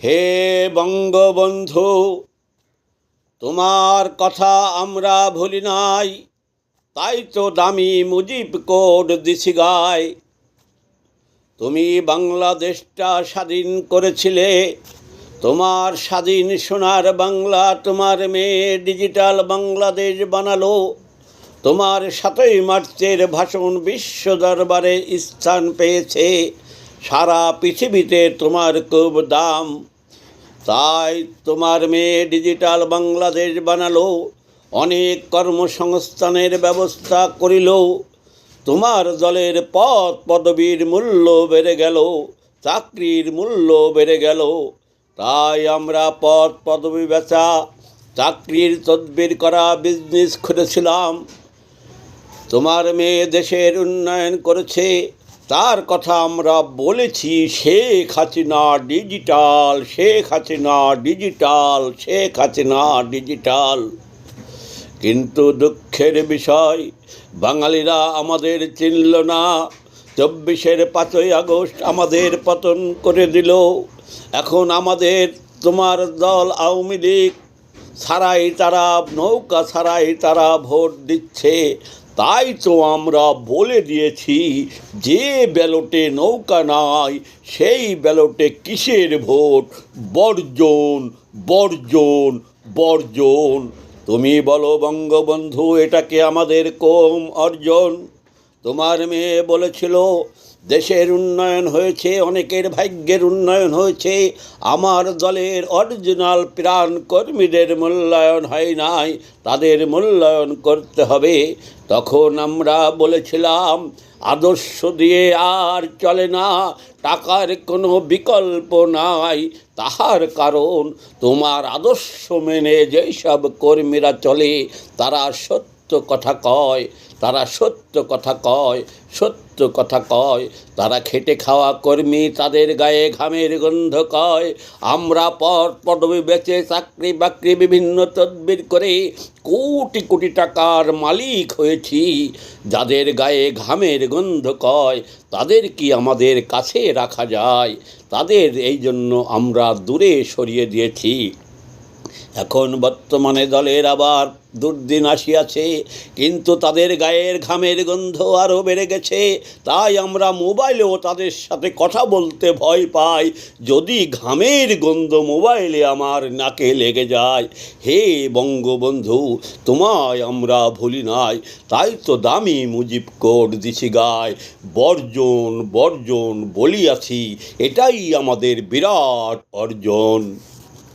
হে বঙ্গবন্ধু, তোমার কথা আমরা ভুলি নাই, তাই তো দামি মুজিব কোড দিছি গায়। তুমি বাংলাদেশটা স্বাধীন করেছিলে, তোমার স্বাধীন সোনার বাংলা তোমার মেয়ে ডিজিটাল বাংলাদেশ বানালো, তোমার সাতই মার্চের ভাষণ বিশ্ব দরবারে স্থান পেয়েছে, সারা পৃথিবীতে তোমার খুব দাম। তাই তোমার মেয়ে ডিজিটাল বাংলাদেশ বানালো, অনেক কর্মসংস্থানের ব্যবস্থা করিল, তোমার দলের পদ পদবীর মূল্য বেড়ে গেল, চাকরির মূল্য বেড়ে গেল। তাই আমরা পদ পদবী বেচা, চাকরির তদবির করা বিজনেস খুলেছিলাম তোমার মেয়ে দেশের উন্নয়ন করেছে তার কথা আমরা বলেছি, Sheikh Hasina digital Sheikh Hasina digital Sheikh Hasina digital কিন্তু দুঃখের বিষয়, বাঙালিরা আমাদের চিনল না। চব্বিশের পাঁচই আগস্ট আমাদের পতন করে দিল। এখন আমাদের তোমার দল আওয়ামী লীগ ছাড়াই তারা, নৌকা ছাড়াই তারা ভোট দিচ্ছে। তাই তো আমরা বলে দিয়েছি, যে ব্যালটে নৌকা নাই, সেই ব্যালটে কিসের ভোট? বর্জন বর্জন বর্জন। তুমি বলো বঙ্গবন্ধু, এটাকে আমাদের কম অর্জন। তোমার মেয়ে বলেছিল দেশের উন্নয়ন হয়েছে, অনেকের ভাগ্যের উন্নয়ন হয়েছে। আমার দলের অরিজিনাল প্রাণ কর্মীদের মূল্যায়ন হয় নাই, তাদের মূল্যায়ন করতে হবে। তখন আমরা বলেছিলাম, আদর্শ দিয়ে আর চলে না, টাকার কোনো বিকল্প নাই। তাহার কারণ, তোমার আদর্শ মেনে যেসব কর্মীরা চলে, তারা সত্য কথা কয়, তারা সত্য কথা কয়, সত্য কথা কয়। তারা খেটে খাওয়া কর্মী তাদের গায়ে ঘামের গন্ধ কয়। আমরা পর পদবি বেচে চাকরি বাকরি বিভিন্ন তদবির করে কোটি কোটি টাকার মালিক হয়েছি। যাদের গায়ে ঘামের গন্ধ কয়, তাদের কি আমাদের কাছে রাখা যায়? তাদের এই জন্য আমরা দূরে সরিয়ে দিয়েছি। এখন বর্তমানে দলের আবার দুর্দিন আসিয়াছে, কিন্তু তাদের গায়ের ঘামের গন্ধ আরও বেড়ে গেছে। তাই আমরা মোবাইলেও তাদের সাথে কথা বলতে ভয় পাই। যদি ঘামের গন্ধ মোবাইলে আমার নাকে লেগে যায়, হে বঙ্গবন্ধু, তোমায় আমরা ভুলি নাই। তাই তো দামি মুজিব কোড দিছি গায়। বর্জন বর্জন বলিয়াছি, এটাই আমাদের বিরাট অর্জন।